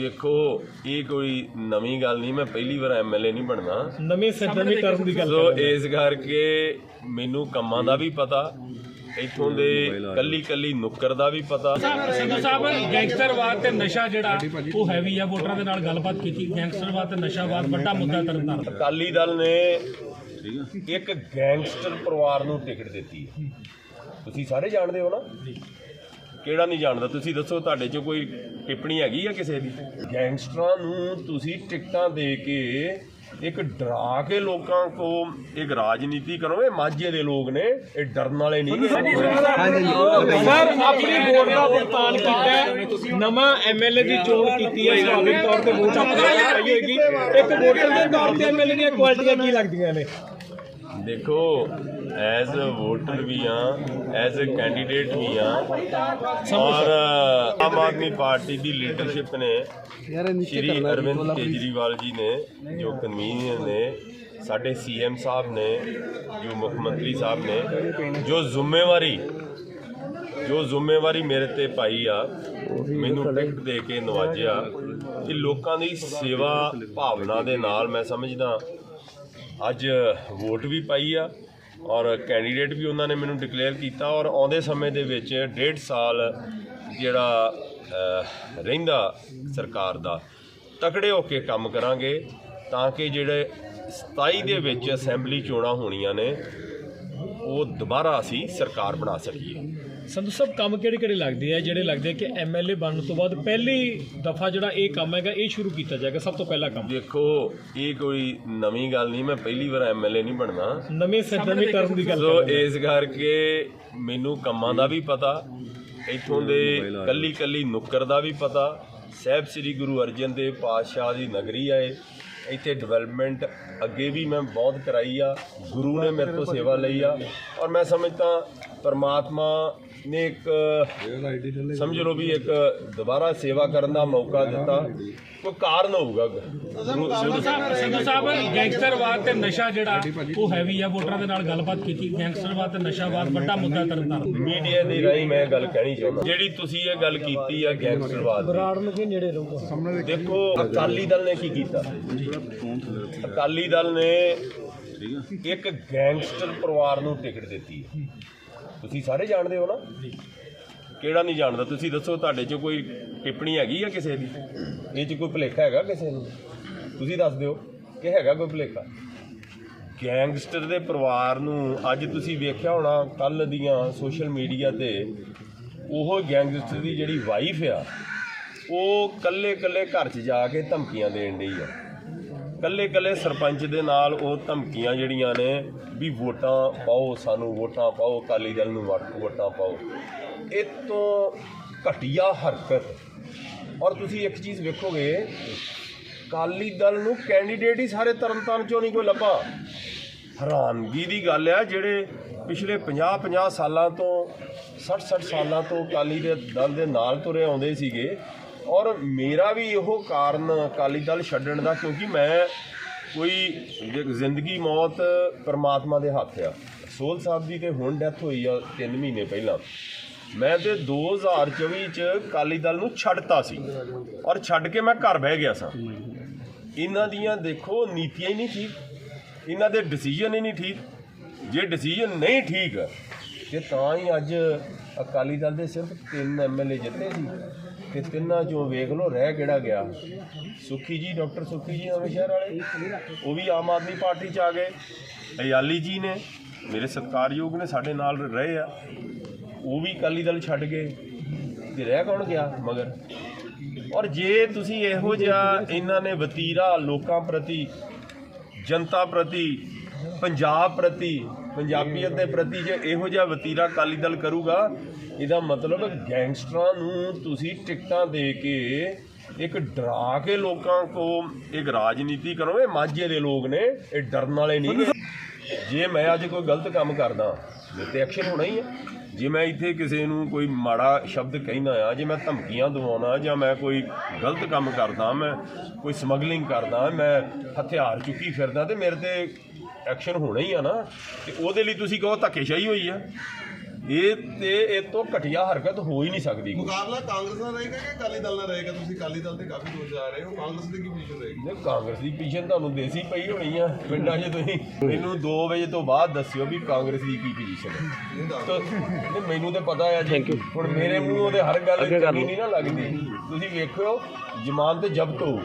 ਦੇਖੋ ਇਹ ਕੋਈ ਨਵੀਂ ਗੱਲ ਨਹੀਂ ਮੈਂ ਪਹਿਲੀ ਵਾਰ ਐਮਐਲਏ ਨਹੀਂ ਬਣਨਾ। ਨਵੇਂ ਸੈਂਟਰ ਟਰਮ ਦੀ ਗੱਲ ਸੋ ਇਸ ਕਰਕੇ ਮੈਨੂੰ ਕੰਮਾਂ ਦਾ ਵੀ ਪਤਾ ਇੱਥੋਂ ਦੇ ਕੱਲੀ ਕੱਲੀ ਨੁੱਕਰ ਦਾ ਵੀ ਪਤਾ। ਸਾਹਿਬ ਗੈਂਗਸਟਰਵਾਦ ਤੇ ਨਸ਼ਾ ਜਿਹੜਾ ਉਹ ਹੈਵੀ ਆ ਵੋਟਰਾਂ ਦੇ ਨਾਲ ਗੱਲਬਾਤ ਕੀਤੀ। ਗੈਂਗਸਟਰਵਾਦ ਤੇ ਨਸ਼ਾਵਾਦ ਵੱਡਾ ਮੁੱਦਾ ਤਰਨਤਾਰਨ ਅਕਾਲੀ ਦਲ ਨੇ ਇੱਕ ਗੈਂਗਸਟਰ ਪਰਿਵਾਰ ਨੂੰ ਟਿਕਟ ਦਿੱਤੀ ਤੁਸੀਂ ਸਾਰੇ ਜਾਣਦੇ ਹੋ ਨਾ? ਕਿਹੜਾ ਨਹੀਂ ਜਾਣਦਾ? ਤੁਸੀਂ ਦੱਸੋ ਤੁਹਾਡੇ 'ਚ ਕੋਈ ਟਿੱਪਣੀ ਹੈਗੀ ਆ ਕਿਸੇ ਦੀ? ਗੈਂਗਸਟਰਾਂ ਨੂੰ ਤੁਸੀਂ ਟਿਕਟਾਂ ਦੇ ਕੇ ਇੱਕ ਡਰਾ ਕੇ ਲੋਕਾਂ ਕੋ ਇੱਕ ਰਾਜਨੀਤੀ ਕਰੋ। ਇਹ ਮਾਝੇ ਦੇ ਲੋਕ ਨੇ ਇਹ ਡਰਨ ਵਾਲੇ ਨਹੀਂ ਸਰ ਆਪਣੀ ਵੋਟ ਦਾ ਭੁਗਤਾਨ ਕੀਤਾ ਹੈ। ਨਵਾਂ ਐਮਐਲਏ ਦੀ ਚੋਣ ਕੀਤੀ ਹੈ ਸੁਭਾਵਿਕ ਤੌਰ ਤੇ ਵੋਟ ਆਪਣੀ ਪਾਈ ਹੋਏਗੀ। ਇੱਕ ਵੋਟਰ ਦੇ ਤੌਰ ਤੇ ਐਮਐਲਏ ਦੀਆਂ ਕੁਆਲਿਟੀਆਂ ਕੀ ਲੱਗਦੀਆਂ ਨੇ? ਦੇਖੋ ਐਜ਼ ਅ ਵੋਟਰ ਵੀ ਆ ਐਜ਼ ਅ ਕੈਂਡੀਡੇਟ ਵੀ ਆ ਔਰ ਆਮ ਆਦਮੀ ਪਾਰਟੀ ਦੀ ਲੀਡਰਸ਼ਿਪ ਨੇ ਸ਼੍ਰੀ ਅਰਵਿੰਦ ਕੇਜਰੀਵਾਲ ਜੀ ਨੇ ਜੋ ਕਨਵੀਨਰ ਨੇ ਸਾਡੇ ਸੀਐਮ ਸਾਹਿਬ ਨੇ ਜੋ ਮੁੱਖ ਮੰਤਰੀ ਸਾਹਿਬ ਨੇ ਜੋ ਜ਼ਿੰਮੇਵਾਰੀ ਜੋ ਜ਼ਿੰਮੇਵਾਰੀ ਮੇਰੇ ਤੇ ਪਾਈ ਆ ਮੈਨੂੰ ਟਿਕਟ ਦੇ ਕੇ ਨਵਾਜਿਆ ਕਿ ਲੋਕਾਂ ਦੀ ਸੇਵਾ ਭਾਵਨਾ ਦੇ ਨਾਲ ਮੈਂ ਸਮਝਦਾ ਅੱਜ ਵੋਟ ਵੀ ਪਾਈ ਆ ਔਰ ਕੈਂਡੀਡੇਟ ਵੀ ਉਹਨਾਂ ਨੇ ਮੈਨੂੰ ਡਿਕਲੇਅਰ ਕੀਤਾ ਔਰ ਆਉਂਦੇ ਸਮੇਂ ਦੇ ਵਿੱਚ ਡੇਢ ਸਾਲ ਜਿਹੜਾ ਰਹਿੰਦਾ ਸਰਕਾਰ ਦਾ, ਤਕੜੇ ਹੋ ਕੇ ਕੰਮ ਕਰਾਂਗੇ ਤਾਂ ਕਿ ਜਿਹੜੇ 27 ਦੇ ਵਿੱਚ ਅਸੈਂਬਲੀ ਚੋਣਾਂ ਹੋਣੀਆਂ ਨੇ ਉਹ ਦੁਬਾਰਾ ਅਸੀਂ ਸਰਕਾਰ ਬਣਾ ਸਕੀਏ। ਸੰਧੂ ਸਾਹਿਬ ਕੰਮ ਕਿਹੜੇ ਕਿਹੜੇ ਲੱਗਦੇ ਆ? ਜਿਹੜੇ ਲੱਗਦੇ ਆ ਕਿ ਐਮਐਲਏ ਬਣਨ ਤੋਂ ਬਾਅਦ ਪਹਿਲੀ ਦਫਾ ਜਿਹੜਾ ਇਹ ਕੰਮ ਹੈਗਾ ਇਹ ਸ਼ੁਰੂ ਕੀਤਾ ਜਾਏਗਾ ਸਭ ਤੋਂ ਪਹਿਲਾ ਕੰਮ। ਦੇਖੋ ਇਹ ਕੋਈ ਨਵੀਂ ਗੱਲ ਨਹੀਂ ਮੈਂ ਪਹਿਲੀ ਵਾਰ ਐਮਐਲਏ ਨਹੀਂ ਬਣਨਾ। ਨਵੇਂ ਸੈਂਟਰ ਟਰਮ ਦੀ ਗੱਲ ਸੋ ਇਸ ਕਰਕੇ ਮੈਨੂੰ ਕੰਮਾਂ ਦਾ ਵੀ ਪਤਾ ਇੱਥੋਂ ਦੇ ਕੱਲੀ ਕੱਲੀ ਨੁੱਕਰ ਦਾ ਵੀ ਪਤਾ। ਸਾਹਿਬ ਸ੍ਰੀ ਗੁਰੂ ਅਰਜਨ ਦੇਵ ਪਾਤਸ਼ਾਹ ਦੀ ਨਗਰੀ ਆਏ। ਇੱਥੇ ਡਿਵੈਲਪਮੈਂਟ ਅੱਗੇ ਵੀ ਮੈਂ ਬਹੁਤ ਕਰਾਈ ਆ, ਗੁਰੂ ਨੇ ਮੇਰੇ ਤੋਂ ਸੇਵਾ ਲਈ ਆ, ਔਰ ਮੈਂ ਸਮਝਦਾ ਪਰਮਾਤਮਾ ਨੇ ਇੱਕ ਸਮਝ ਲਓ ਵੀ ਇੱਕ ਦੁਬਾਰਾ ਸੇਵਾ ਕਰਨ ਦਾ ਮੌਕਾ ਦਿੱਤਾ। ਕੋਈ ਕਾਰਨ ਹੋਊਗਾ ਗੁਰੂ ਸਾਹਿਬ ਸਿੰਘ ਸਾਹਿਬ ਗੈਂਗਸਟਰਵਾਦ ਤੇ ਨਸ਼ਾ ਜਿਹੜਾ ਉਹ ਹੈਵੀ ਆ ਵੋਟਰਾਂ ਦੇ ਨਾਲ ਗੱਲਬਾਤ ਕੀਤੀ। ਗੈਂਗਸਟਰਵਾਦ ਤੇ ਨਸ਼ਾਵਾਦ ਵੱਡਾ ਮੁੱਦਾ ਤਰਨਤਾਰਨ ਮੀਡੀਆ ਦੇ ਰਾਹੀਂ ਮੈਂ ਗੱਲ ਕਹਿਣੀ ਚਾਹੁੰਦਾ। ਜਿਹੜੀ ਤੁਸੀਂ ਇਹ ਗੱਲ ਕੀਤੀ ਆ ਗੈਂਗਸਟਰਵਾਦ ਦੀ ਬਰਾੜ ਨੂੰ ਕੀ ਨੇੜੇ ਰਹੂਗਾ? ਦੇਖੋ ਅਕਾਲੀ ਦਲ ਨੇ ਕੀ ਕੀਤਾ? ਅਕਾਲੀ ਦਲ ਨੇ ਇੱਕ ਗੈਂਗਸਟਰ ਪਰਿਵਾਰ ਨੂੰ ਟਿਕਟ ਦਿੱਤੀ ਹੈ। ਤੁਸੀਂ ਸਾਰੇ ਜਾਣਦੇ ਹੋ ਨਾ? ਕਿਹੜਾ ਨਹੀਂ ਜਾਣਦਾ? ਤੁਸੀਂ ਦੱਸੋ ਤੁਹਾਡੇ 'ਚ ਕੋਈ ਟਿੱਪਣੀ ਹੈਗੀ ਆ ਕਿਸੇ ਦੀ? ਇਹ 'ਚ ਕੋਈ ਭੁਲੇਖਾ ਹੈਗਾ ਕਿਸੇ ਨੂੰ? ਤੁਸੀਂ ਦੱਸ ਦਿਓ ਕਿ ਹੈਗਾ ਕੋਈ ਭੁਲੇਖਾ? ਗੈਂਗਸਟਰ ਦੇ ਪਰਿਵਾਰ ਨੂੰ ਅੱਜ ਤੁਸੀਂ ਵੇਖਿਆ ਹੋਣਾ ਕੱਲ ਦੀਆਂ ਸੋਸ਼ਲ ਮੀਡੀਆ ਤੇ ਉਹ ਗੈਂਗਸਟਰ ਦੀ ਜਿਹੜੀ ਵਾਈਫ ਆ ਉਹ ਕੱਲੇ ਕੱਲੇ ਘਰ 'ਚ ਜਾ ਕੇ ਧਮਕੀਆਂ ਦੇਣ ਡਈ ਆ। ਕੱਲੇ ਕੱਲੇ ਸਰਪੰਚ ਦੇ ਨਾਲ ਉਹ ਧਮਕੀਆਂ ਜਿਹੜੀਆਂ ਨੇ ਵੀ ਵੋਟਾਂ ਪਾਓ, ਸਾਨੂੰ ਵੋਟਾਂ ਪਾਓ, ਅਕਾਲੀ ਦਲ ਨੂੰ ਵੋਟ- ਵੋਟਾਂ ਪਾਓ। ਇਹ ਤੋਂ ਘਟੀਆ ਹਰਕਤ। ਔਰ ਤੁਸੀਂ ਇੱਕ ਚੀਜ਼ ਵੇਖੋਗੇ, ਅਕਾਲੀ ਦਲ ਨੂੰ ਕੈਂਡੀਡੇਟ ਹੀ ਸਾਰੇ ਤਰਨਤਾਰਨ ਚੋਂ ਨਹੀਂ ਕੋਈ ਲੱਭਾ। ਹੈਰਾਨਗੀ ਦੀ ਗੱਲ ਆ, ਜਿਹੜੇ ਪਿਛਲੇ 50 50 ਸਾਲਾਂ ਤੋਂ 60 60 ਸਾਲਾਂ ਤੋਂ ਅਕਾਲੀ ਦੇ ਦਲ ਦੇ ਨਾਲ ਤੁਰੇ ਆਉਂਦੇ ਸੀਗੇ ਔਰ ਮੇਰਾ ਵੀ ਇਹੋ ਕਾਰਨ ਅਕਾਲੀ ਦਲ ਛੱਡਣ ਦਾ, ਕਿਉਂਕਿ ਮੈਂ ਕੋਈ ਜ਼ਿੰਦਗੀ ਮੌਤ ਪਰਮਾਤਮਾ ਦੇ ਹੱਥ ਆ। ਸੋਲ ਸਾਹਿਬ ਦੀ ਤੇ ਹੁਣ ਡੈਥ ਹੋਈ ਆ 3 ਮਹੀਨੇ ਪਹਿਲਾਂ। ਮੈਂ ਤੇ 2024 ਚ ਅਕਾਲੀ ਦਲ ਨੂੰ ਛੱਡਤਾ ਸੀ ਔਰ ਛੱਡ ਕੇ ਮੈਂ ਘਰ ਬਹਿ ਗਿਆ ਸਾਂ। ਇਹਨਾਂ ਦੀਆਂ ਦੇਖੋ ਨੀਤੀਆਂ ਹੀ ਨਹੀਂ ਠੀਕ, ਇਹਨਾਂ ਦੇ ਡਿਸੀਜਨ ਹੀ ਨਹੀਂ ਠੀਕ। ਜੇ ਡਿਸੀਜਨ ਨਹੀਂ ਠੀਕ, ਤੇ ਤਾਂ ਹੀ ਅੱਜ ਅਕਾਲੀ ਦਲ ਦੇ ਸਿਰਫ ਤਿੰਨ ਐਮਐਲਏ ਜਿੱਤੇ ਸੀ। ਕਿ ਤਿੰਨਾਂ ਚੋਂ ਵੇਖ ਲਓ, ਰਹਿ ਕਿਹੜਾ ਗਿਆ। ਸੁਖੀ ਜੀ, ਡਾਕਟਰ ਸੁਖੀ ਜੀ ਨਵੇਂ ਸ਼ਹਿਰ ਵਾਲੇ, ਉਹ ਵੀ ਆਮ ਆਦਮੀ ਪਾਰਟੀ ਚ ਆ ਗਏ। ਅਯਾਲੀ ਜੀ ਨੇ, ਮੇਰੇ ਸਤਿਕਾਰਯੋਗ ਨੇ, ਸਾਡੇ ਨਾਲ ਰਹੇ ਆ। ਉਹ ਵੀ ਅਕਾਲੀ ਦਲ ਛੱਡ ਗਏ। ਤੇ ਰਹਿ ਕੌਣ ਗਿਆ ਮਗਰ? ਔਰ ਜੇ ਤੁਸੀਂ ਇਹੋ ਜਿਹਾ ਇਹਨਾਂ ਨੇ ਵਤੀਰਾ ਲੋਕਾਂ ਪ੍ਰਤੀ, ਜਨਤਾ ਪ੍ਰਤੀ, ਪੰਜਾਬ ਪ੍ਰਤੀ ਪੰਜਾਬੀਅਤ ਦੇ ਪ੍ਰਤੀ ਜੇ ਇਹੋ ਜਿਹਾ ਵਤੀਰਾ ਅਕਾਲੀ ਦਲ ਕਰੂਗਾ, ਇਹਦਾ ਮਤਲਬ ਗੈਂਗਸਟਰਾਂ ਨੂੰ ਤੁਸੀਂ ਟਿਕਟਾਂ ਦੇ ਕੇ ਇੱਕ ਡਰਾ ਕੇ ਲੋਕਾਂ ਕੋ ਇੱਕ ਰਾਜਨੀਤੀ ਕਰੋ। ਇਹ ਮਾਝੇ ਦੇ ਲੋਕ ਨੇ, ਇਹ ਡਰਨ ਵਾਲੇ ਨਹੀਂ ਜੇ ਮੈਂ ਅੱਜ ਕੋਈ ਗਲਤ ਕੰਮ ਕਰਦਾ, ਮੇਰੇ ਤੇ ਐਕਸ਼ਨ ਹੋਣਾ ਹੀ ਹੈ ਜੇ ਮੈਂ ਇੱਥੇ ਕਿਸੇ ਨੂੰ ਕੋਈ ਮਾੜਾ ਸ਼ਬਦ ਕਹਿੰਦਾ ਆ, ਜੇ ਮੈਂ ਧਮਕੀਆਂ ਦਵਾਉਣਾ, ਜਾਂ ਮੈਂ ਕੋਈ ਗਲਤ ਕੰਮ ਕਰਦਾ, ਮੈਂ ਕੋਈ ਸਮਗਲਿੰਗ ਕਰਦਾ, ਮੈਂ ਹਥਿਆਰ ਚੁੱਕੀ ਫਿਰਦਾ, ਤੇ ਮੇਰੇ ਤੇ ਐਕਸ਼ਨ ਹੋਣਾ ਹੀ ਆ ਨਾ ਤੇ ਉਹਦੇ ਲਈ ਤੁਸੀਂ ਕਹੋ ਧੱਕੇਸ਼ਾਹੀ ਹੋਈ ਆ। ਇਹ ਤੇ ਇਹ ਤੋਂ ਘਟੀਆ ਹਰਕਤ ਹੋ ਹੀ ਨਹੀਂ ਸਕਦੀ। ਮੁਕਾਬਲਾ ਕਾਂਗਰਸ ਨਾਲ ਰਹੇਗਾ ਕਿ ਅਕਾਲੀ ਦਲ ਨਾਲ ਰਹੇਗਾ? ਤੁਸੀਂ ਅਕਾਲੀ ਦਲ ਤੇ ਕਾਫੀ ਦੂਰ ਜਾ ਰਹੇ ਹੋ ਕਾਂਗਰਸ ਦੀ ਕੀ ਪੋਜੀਸ਼ਨ ਰਹੇਗੀ? ਨੇ ਕਾਂਗਰਸ ਦੀ ਪੋਜੀਸ਼ਨ ਤੁਹਾਨੂੰ ਦੇਸੀ ਪਈ ਹੋਣੀ ਆ ਪਿੰਡਾਂ 'ਚ ਤੁਸੀਂ। ਮੈਨੂੰ 2 ਵਜੇ ਤੋਂ ਬਾਅਦ ਦੱਸਿਓ ਵੀ ਕਾਂਗਰਸ ਦੀ ਕੀ ਪੋਜੀਸ਼ਨ ਹੈ। ਤਾਂ ਨਹੀਂ, ਮੈਨੂੰ ਤੇ ਪਤਾ ਆ ਜੀ। ਹੁਣ ਮੇਰੇ ਮੂੰਹੋਂ ਤੇ ਹਰ ਗੱਲ ਚੰਗੀ ਨਹੀਂ ਨਾ ਲੱਗਦੀ। ਤੁਸੀਂ ਵੇਖਿਓ ਜ਼ਮਾਨਤ ਜ਼ਬਤ ਹੋਊ।